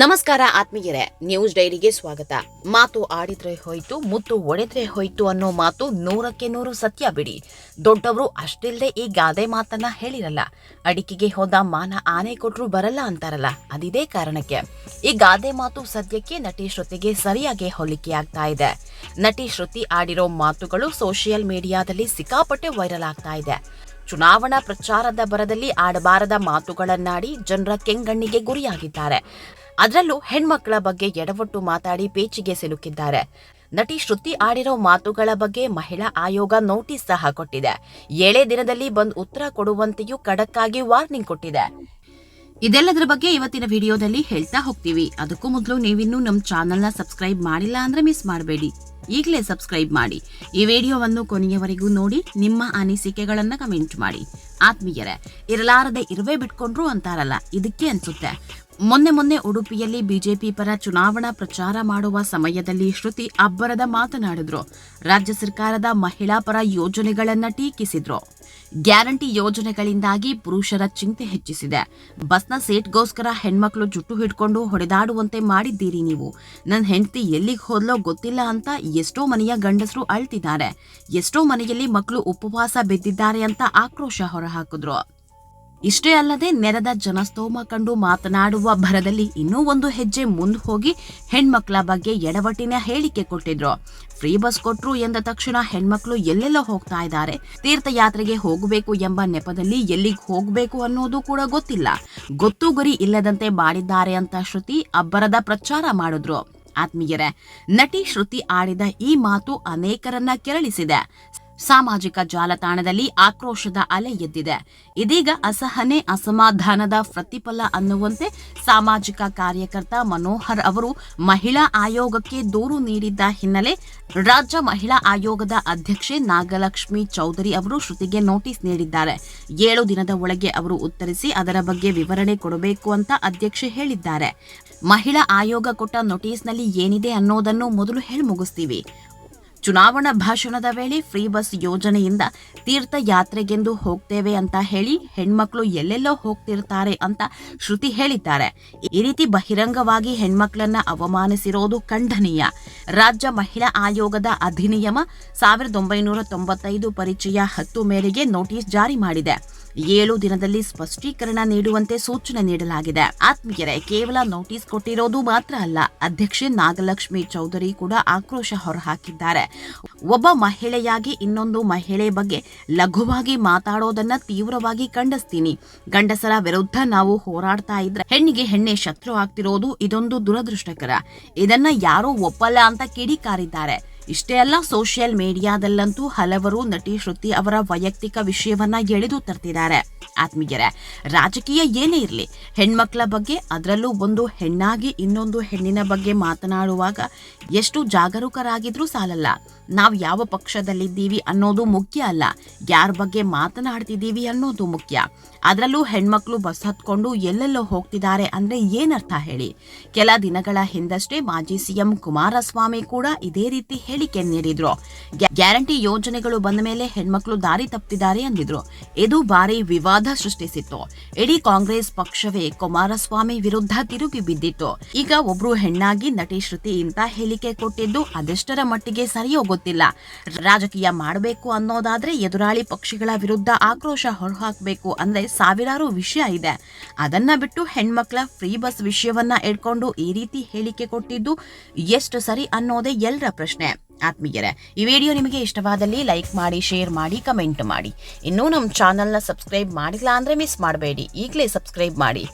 ನಮಸ್ಕಾರ ಆತ್ಮೀಯರೇ, ನ್ಯೂಸ್ ಡೈರಿಗೆ ಸ್ವಾಗತ. ಮಾತು ಆಡಿದ್ರೆ ಹೋಯ್ತು, ಮುತ್ತು ಒಡೆದ್ರೆ ಹೋಯ್ತು ಅನ್ನೋ ಮಾತು ನೂರಕ್ಕೆ ನೂರು ಸತ್ಯ ಬಿಡಿ. ದೊಡ್ಡವರು ಅಷ್ಟಿಲ್ಲದೆ ಈ ಗಾದೆ ಮಾತನ್ನ ಹೇಳಿರಲ್ಲ. ಅಡಿಕೆಗೆ ಹೋದ ಮಾನ ಆನೆ ಕೊಟ್ರು ಬರಲ್ಲ ಅಂತಾರಲ್ಲ, ಅದಿದೇ ಕಾರಣಕ್ಕೆ. ಈ ಗಾದೆ ಮಾತು ಸದ್ಯಕ್ಕೆ ನಟಿ ಶ್ರುತಿಗೆ ಸರಿಯಾಗಿ ಹೋಲಿಕೆ ಆಗ್ತಾ ಇದೆ. ನಟಿ ಶ್ರುತಿ ಆಡಿರೋ ಮಾತುಗಳು ಸೋಷಿಯಲ್ ಮೀಡಿಯಾದಲ್ಲಿ ಸಿಕ್ಕಾಪಟ್ಟೆ ವೈರಲ್ ಆಗ್ತಾ ಇದೆ. ಚುನಾವಣಾ ಪ್ರಚಾರದ ಬರದಲ್ಲಿ ಆಡಬಾರದ ಮಾತುಗಳನ್ನಾಡಿ ಜನರ ಕೆಂಗಣ್ಣಿಗೆ ಗುರಿಯಾಗಿದ್ದಾರೆ. ಅದರಲ್ಲೂ ಹೆಣ್ಮಕ್ಳ ಬಗ್ಗೆ ಎಡವಟ್ಟು ಮಾತಾಡಿ ಪೇಚಿಗೆ ಸಿಲುಕಿದ್ದಾರೆ. ನಟಿ ಶ್ರುತಿ ಆಡಿರೋ ಮಾತುಗಳ ಬಗ್ಗೆ ಮಹಿಳಾ ಆಯೋಗ ನೋಟಿಸ್ ಸಹ ಕೊಟ್ಟಿದೆ. ಏಳೇ ದಿನದಲ್ಲಿ ಬಂದ್ ಉತ್ತರ ಕೊಡುವಂತೆಯೂ ಖಡಕ್ಕಾಗಿ ವಾರ್ನಿಂಗ್ ಕೊಟ್ಟಿದೆ. ಇದೆಲ್ಲದರ ಬಗ್ಗೆ ಇವತ್ತಿನ ವಿಡಿಯೋದಲ್ಲಿ ಹೇಳ್ತಾ ಹೋಗ್ತೀವಿ. ಅದಕ್ಕೂ ಮೊದಲು ನೀವಿನ್ನೂ ನಮ್ಮ ಚಾನೆಲ್ನ ಸಬ್ಸ್ಕ್ರೈಬ್ ಮಾಡಿಲ್ಲ ಅಂದ್ರೆ ಮಿಸ್ ಮಾಡಬೇಡಿ. ಈಗಲೇ ಸಬ್ಸ್ಕ್ರೈಬ್ ಮಾಡಿ. ಈ ವಿಡಿಯೋವನ್ನು ಕೊನೆಯವರೆಗೂ ನೋಡಿ, ನಿಮ್ಮ ಅನಿಸಿಕೆಗಳನ್ನ ಕಮೆಂಟ್ ಮಾಡಿ. ಆತ್ಮೀಯರೇ, ಇರಲಾರದೆ ಇರುವೆ ಬಿಟ್ಕೊಂಡ್ರು ಅಂತಾರಲ್ಲ, ಇದಕ್ಕೆ ಅನ್ಸುತ್ತೆ. ಮೊನ್ನೆ ಮೊನ್ನೆ ಉಡುಪಿಯಲ್ಲಿ ಬಿಜೆಪಿ ಪರ ಚುನಾವಣಾ ಪ್ರಚಾರ ಮಾಡುವ ಸಮಯದಲ್ಲಿ ಶ್ರುತಿ ಅಬ್ಬರದ ಮಾತನಾಡಿದ್ರು. ರಾಜ್ಯ ಸರ್ಕಾರದ ಮಹಿಳಾ ಪರ ಯೋಜನೆಗಳನ್ನ ಟೀಕಿಸಿದ್ರು. ಗ್ಯಾರಂಟಿ ಯೋಜನೆಗಳಿಂದಾಗಿ ಪುರುಷರ ಚಿಂತೆ ಹೆಚ್ಚಿಸಿದೆ. ಬಸ್ನ ಸೀಟ್ಗೋಸ್ಕರ ಹೆಣ್ಮಕ್ಳು ಜುಟ್ಟು ಹಿಡ್ಕೊಂಡು ಹೊಡೆದಾಡುವಂತೆ ಮಾಡಿದ್ದೀರಿ ನೀವು. ನನ್ನ ಹೆಂಡತಿ ಎಲ್ಲಿಗೆ ಹೋದ್ಲೋ ಗೊತ್ತಿಲ್ಲ ಅಂತ ಎಷ್ಟೋ ಮನೆಯ ಗಂಡಸರು ಅಳ್ತಿದ್ದಾರೆ. ಎಷ್ಟೋ ಮನೆಯಲ್ಲಿ ಮಕ್ಕಳು ಉಪವಾಸ ಬಿದ್ದಿದ್ದಾರೆ ಅಂತ ಆಕ್ರೋಶ ಹೊರಹಾಕಿದ್ರು. ಇಷ್ಟೇ ಅಲ್ಲದೆ ನೆರೆದ ಜನಸ್ತೋಮ ಕಂಡು ಮಾತನಾಡುವ ಭರದಲ್ಲಿ ಇನ್ನೂ ಒಂದು ಹೆಜ್ಜೆ ಮುಂದೆ ಹೋಗಿ ಹೆಣ್ಮಕ್ಳ ಬಗ್ಗೆ ಎಡವಟ್ಟಿನ ಹೇಳಿಕೆ ಕೊಟ್ಟಿದ್ರು. ಫ್ರೀ ಬಸ್ ಕೊಟ್ರು ಎಂದ ತಕ್ಷಣ ಹೆಣ್ಮಕ್ಳು ಎಲ್ಲೆಲ್ಲ ಹೋಗ್ತಾ ಇದ್ದಾರೆ. ತೀರ್ಥಯಾತ್ರೆಗೆ ಹೋಗಬೇಕು ಎಂಬ ನೆಪದಲ್ಲಿ ಎಲ್ಲಿಗೆ ಹೋಗಬೇಕು ಅನ್ನೋದು ಕೂಡ ಗೊತ್ತಿಲ್ಲ. ಗೊತ್ತು ಗುರಿ ಇಲ್ಲದಂತೆ ಮಾಡಿದ್ದಾರೆ ಅಂತ ಶ್ರುತಿ ಅಬ್ಬರದ ಪ್ರಚಾರ ಮಾಡಿದ್ರು. ಆತ್ಮೀಯರೇ, ನಟಿ ಶ್ರುತಿ ಆಡಿದ ಈ ಮಾತು ಅನೇಕರನ್ನ ಕೆರಳಿಸಿದೆ. ಸಾಮಾಜಿಕ ಜಾಲತಾಣದಲ್ಲಿ ಆಕ್ರೋಶದ ಅಲೆ ಎದ್ದಿದೆ. ಇದೀಗ ಅಸಹನೆ, ಅಸಮಾಧಾನದ ಪ್ರತಿಫಲ ಅನ್ನುವಂತೆ ಸಾಮಾಜಿಕ ಕಾರ್ಯಕರ್ತ ಮನೋಹರ್ ಅವರು ಮಹಿಳಾ ಆಯೋಗಕ್ಕೆ ದೂರು ನೀಡಿದ್ದ ಹಿನ್ನೆಲೆ ರಾಜ್ಯ ಮಹಿಳಾ ಆಯೋಗದ ಅಧ್ಯಕ್ಷೆ ನಾಗಲಕ್ಷ್ಮಿ ಚೌಧರಿ ಅವರು ಶ್ರುತಿಗೆ ನೋಟಿಸ್ ನೀಡಿದ್ದಾರೆ. ಏಳು ದಿನದ ಒಳಗೆ ಅವರು ಉತ್ತರಿಸಿ ಅದರ ಬಗ್ಗೆ ವಿವರಣೆ ಕೊಡಬೇಕು ಅಂತ ಅಧ್ಯಕ್ಷೆ ಹೇಳಿದ್ದಾರೆ. ಮಹಿಳಾ ಆಯೋಗ ಕೊಟ್ಟ ನೋಟಿಸ್ನಲ್ಲಿ ಏನಿದೆ ಅನ್ನೋದನ್ನು ಮೊದಲು ಹೇಳಿ ಮುಗಿಸ್ತೀವಿ. ಚುನಾವಣಾ ಭಾಷಣದ ವೇಳೆ ಫ್ರೀ ಬಸ್ ಯೋಜನೆಯಿಂದ ತೀರ್ಥಯಾತ್ರೆಗೆಂದು ಹೋಗ್ತೇವೆ ಅಂತ ಹೇಳಿ ಹೆಣ್ಮಕ್ಳು ಎಲ್ಲೆಲ್ಲೋ ಹೋಗ್ತಿರ್ತಾರೆ ಅಂತ ಶ್ರುತಿ ಹೇಳಿದ್ದಾರೆ. ಈ ರೀತಿ ಬಹಿರಂಗವಾಗಿ ಹೆಣ್ಮಕ್ಳನ್ನ ಅವಮಾನಿಸಿರೋದು ಖಂಡನೀಯ. ರಾಜ್ಯ ಮಹಿಳಾ ಆಯೋಗದ ಅಧಿನಿಯಮ ಸಾವಿರದ ಒಂಬೈನೂರ ತೊಂಬತ್ತೈದು ಪರಿಚಯ ಹತ್ತು ಮೇರೆಗೆ ನೋಟಿಸ್ ಜಾರಿ ಮಾಡಿದೆ. ಏಳು ದಿನದಲ್ಲಿ ಸ್ಪಷ್ಟೀಕರಣ ನೀಡುವಂತೆ ಸೂಚನೆ ನೀಡಲಾಗಿದೆ. ಆತ್ಮೀಯರೇ, ಕೇವಲ ನೋಟಿಸ್ ಕೊಟ್ಟಿರೋದು ಮಾತ್ರ ಅಲ್ಲ, ಅಧ್ಯಕ್ಷೆ ನಾಗಲಕ್ಷ್ಮಿ ಚೌಧರಿ ಕೂಡ ಆಕ್ರೋಶ ಹೊರಹಾಕಿದ್ದಾರೆ. ಒಬ್ಬ ಮಹಿಳೆಯಾಗಿ ಇನ್ನೊಂದು ಮಹಿಳೆ ಬಗ್ಗೆ ಲಘುವಾಗಿ ಮಾತಾಡೋದನ್ನ ತೀವ್ರವಾಗಿ ಖಂಡಿಸ್ತೀನಿ. ಗಂಡಸರ ವಿರುದ್ಧ ನಾವು ಹೋರಾಡ್ತಾ ಇದ್ರೆ ಹೆಣ್ಣಿಗೆ ಹೆಣ್ಣೆ ಶತ್ರು ಆಗ್ತಿರೋದು ಇದೊಂದು ದುರದೃಷ್ಟಕರ. ಇದನ್ನ ಯಾರೂ ಒಪ್ಪಲ್ಲ ಅಂತ ಕಿಡಿಕಾರಿದ್ದಾರೆ. ಇಷ್ಟೇ ಅಲ್ಲ ಸೋಷಿಯಲ್ ಮೀಡಿಯಾದಲ್ಲಂತೂ ಹಲವರು ನಟಿ ಶ್ರುತಿ ಅವರ ವೈಯಕ್ತಿಕ ವಿಷಯವನ್ನ ಎಳೆದು ತರ್ತಿದ್ದಾರೆ. ಆತ್ಮೀಯರೇ, ರಾಜಕೀಯ ಏನೇ ಇರಲಿ, ಹೆಣ್ಮಕ್ಳ ಬಗ್ಗೆ ಅದರಲ್ಲೂ ಒಂದು ಹೆಣ್ಣಾಗಿ ಇನ್ನೊಂದು ಹೆಣ್ಣಿನ ಬಗ್ಗೆ ಮಾತನಾಡುವಾಗ ಎಷ್ಟು ಜಾಗರೂಕರಾಗಿದ್ರೂ ಸಾಲಲ್ಲ. ನಾವು ಯಾವ ಪಕ್ಷದಲ್ಲಿದ್ದೀವಿ ಅನ್ನೋದು ಮುಖ್ಯ ಅಲ್ಲ. ಯಾರ ಬಗ್ಗೆ ಮಾತನಾಡ್ತಿದ್ದೀವಿ ಅನ್ನೋದು ಮುಖ್ಯ. ಅದರಲ್ಲೂ ಹೆಣ್ಮಕ್ಳು ಬಸ್ ಹತ್ಕೊಂಡು ಎಲ್ಲೆಲ್ಲೋ ಹೋಗ್ತಿದ್ದಾರೆ ಅಂದ್ರೆ ಏನರ್ಥ ಹೇಳಿ? ಕೆಲ ದಿನಗಳ ಹಿಂದಷ್ಟೇ ಮಾಜಿ ಸಿಎಂ ಕುಮಾರಸ್ವಾಮಿ ಕೂಡ ಇದೇ ರೀತಿ ಹೇಳಿಕೆ ನೀಡಿದ್ರು. ಗ್ಯಾರಂಟಿ ಯೋಜನೆಗಳು ಬಂದ ಮೇಲೆ ಹೆಣ್ಮಕ್ಳು ದಾರಿ ತಪ್ಪಿದ್ದಾರೆ ಅಂದಿದ್ರು. ಇದು ಭಾರಿ ವಿವಾದ ಸೃಷ್ಟಿಸಿತ್ತು. ಇಡೀ ಕಾಂಗ್ರೆಸ್ ಪಕ್ಷವೇ ಕುಮಾರಸ್ವಾಮಿ ವಿರುದ್ಧ ತಿರುಗಿ ಬಿದ್ದಿತ್ತು. ಈಗ ಒಬ್ರು ಹೆಣ್ಣಾಗಿ ನಟಿ ಶ್ರುತಿ ಇಂತ ಹೇಳಿಕೆ ಕೊಟ್ಟಿದ್ದು ಅದೆಷ್ಟರ ಮಟ್ಟಿಗೆ ಸರಿಯೋ ಗೊತ್ತಿಲ್ಲ. ರಾಜಕೀಯ ಮಾಡಬೇಕು ಅನ್ನೋದಾದ್ರೆ ಎದುರಾಳಿ ಪಕ್ಷಿಗಳ ವಿರುದ್ಧ ಆಕ್ರೋಶ ಹೊರಹಾಕಬೇಕು ಅಂದ್ರೆ ಸಾವಿರಾರು ವಿಷಯ ಇದೆ. ಅದನ್ನ ಬಿಟ್ಟು ಹೆಣ್ಮಕ್ಳ ಫ್ರೀ ಬಸ್ ವಿಷಯವನ್ನ ಇಟ್ಕೊಂಡು ಈ ರೀತಿ ಹೇಳಿಕೆ ಕೊಟ್ಟಿದ್ದು ಎಷ್ಟು ಸರಿ ಅನ್ನೋದೇ ಎಲ್ಲರ ಪ್ರಶ್ನೆ. ಆತ್ಮೀಯರೇ, ಈ ವಿಡಿಯೋ ನಿಮಗೆ ಇಷ್ಟವಾದಲ್ಲಿ ಲೈಕ್ ಮಾಡಿ, ಶೇರ್ ಮಾಡಿ, ಕಮೆಂಟ್ ಮಾಡಿ. ಇನ್ನೂ ನಮ್ಮ ಚಾನಲ್ನ ಸಬ್ಸ್ಕ್ರೈಬ್ ಮಾಡಿಲ್ಲ ಅಂದ್ರೆ ಮಿಸ್ ಮಾಡಬೇಡಿ. ಈಗಲೇ ಸಬ್ಸ್ಕ್ರೈಬ್ ಮಾಡಿ.